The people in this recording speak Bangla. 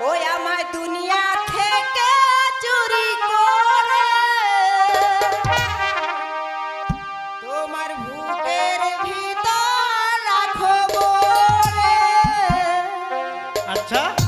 ওই আমার দুনিয়া থেকে চুরি তোমার ভিতর আচ্ছা।